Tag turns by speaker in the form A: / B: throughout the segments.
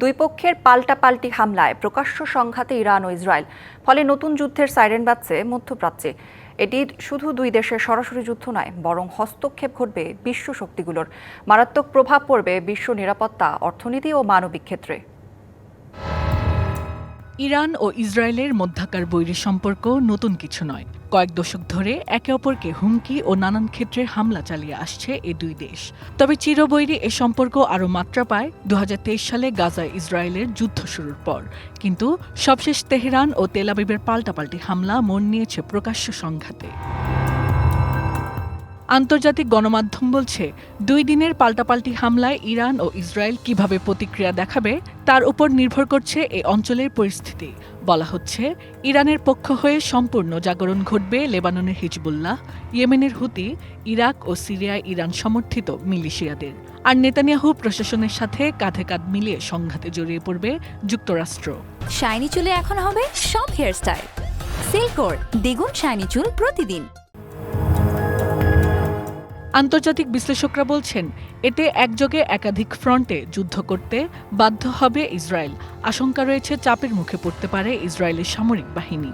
A: দুই পক্ষের পাল্টাপাল্টি হামলায় প্রকাশ্য সংঘাতে ইরান ও ইসরায়েল, ফলে নতুন যুদ্ধের সাইরেন বাজছে মধ্যপ্রাচ্যে। এটি শুধু দুই দেশের সরাসরি যুদ্ধ নয়, বরং হস্তক্ষেপ ঘটবে বিশ্ব শক্তিগুলোর। মারাত্মক প্রভাব পড়বে বিশ্ব নিরাপত্তা, অর্থনীতি ও মানবিক ক্ষেত্রে।
B: ইরান ও ইসরায়েলের মধ্যাকার বৈরী সম্পর্ক নতুন কিছু নয়। কয়েক দশক ধরে একে অপরকে হুমকি ও নানান ক্ষেত্রে হামলা চালিয়ে আসছে এই দুই দেশ। তবে চিরবৈরী এ সম্পর্ক আরও মাত্রা পায় দু হাজার তেইশ সালে গাজা ইসরায়েলের যুদ্ধ শুরুর পর। কিন্তু সবশেষ তেহরান ও তেলাবিবের পাল্টাপাল্টি হামলা মন নিয়েছে প্রকাশ্য সংঘাতে। আন্তর্জাতিক গণমাধ্যম বলছে, দুই দিনের পাল্টাপাল্টি হামলায় ইরান ও ইসরায়েল কীভাবে প্রতিক্রিয়া দেখাবে, তার উপর নির্ভর করছে এই অঞ্চলের পরিস্থিতি। বলা হচ্ছে, ইরানের পক্ষ হয়ে সম্পূর্ণ জাগরণ ঘটবে লেবাননের হিজবুল্লাহ, ইয়েমেনের হুতি, ইরাক ও সিরিয়ায় ইরান সমর্থিত মিলিশিয়াদের। আর নেতানিয়াহু প্রশাসনের সাথে কাঁধে কাঁধ মিলিয়ে সংঘাতে জড়িয়ে পড়বে যুক্তরাষ্ট্র।
C: শাইনি চুলে এখন হবে সব হেয়ারস্টাইল। সিল্কোর দ্বিগুণ শাইনি চুল প্রতিদিন।
B: আন্তর্জাতিক বিশ্লেষকরা বলছেন, এতে একযোগে একাধিক ফ্রন্টে যুদ্ধ করতে বাধ্য হবে ইসরায়েল। আশঙ্কা রয়েছে চাপের মুখে পড়তে পারে ইসরায়েলের সামরিক বাহিনী।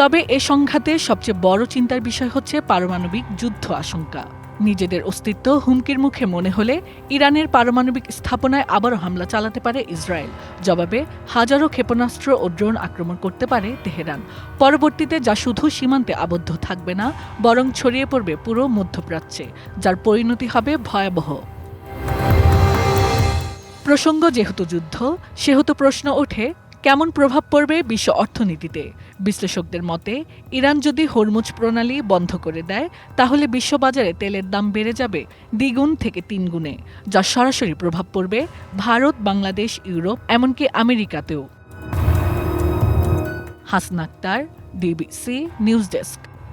B: তবে এ সংঘাতে সবচেয়ে বড় চিন্তার বিষয় হচ্ছে পারমাণবিক যুদ্ধ আশঙ্কা। নিজেদের অস্তিত্ব হুমকির মুখে মনে হলে ইরানের পারমাণবিক স্থাপনায় আবারও হামলা চালাতে পারে ইসরায়েল। জবাবে হাজারো ক্ষেপণাস্ত্র ও ড্রোন আক্রমণ করতে পারে তেহরান। পরবর্তীতে যা শুধু সীমান্তে আবদ্ধ থাকবে না, বরং ছড়িয়ে পড়বে পুরো মধ্যপ্রাচ্যে, যার পরিণতি হবে ভয়াবহ। প্রসঙ্গ যেহেতু যুদ্ধ, সেহেতু প্রশ্ন ওঠে কেমন প্রভাব পড়বে বিশ্ব অর্থনীতিতে? বিশ্লেষকদের মতে, ইরান যদি হরমুজ প্রণালী বন্ধ করে দেয়, তাহলে বিশ্ববাজারে তেলের দাম বেড়ে যাবে দ্বিগুণ থেকে তিন গুণে যা সরাসরি প্রভাব পড়বে ভারত, বাংলাদেশ, ইউরোপ, এমনকি আমেরিকাতেও। Hasna Akhtar DBC news desk.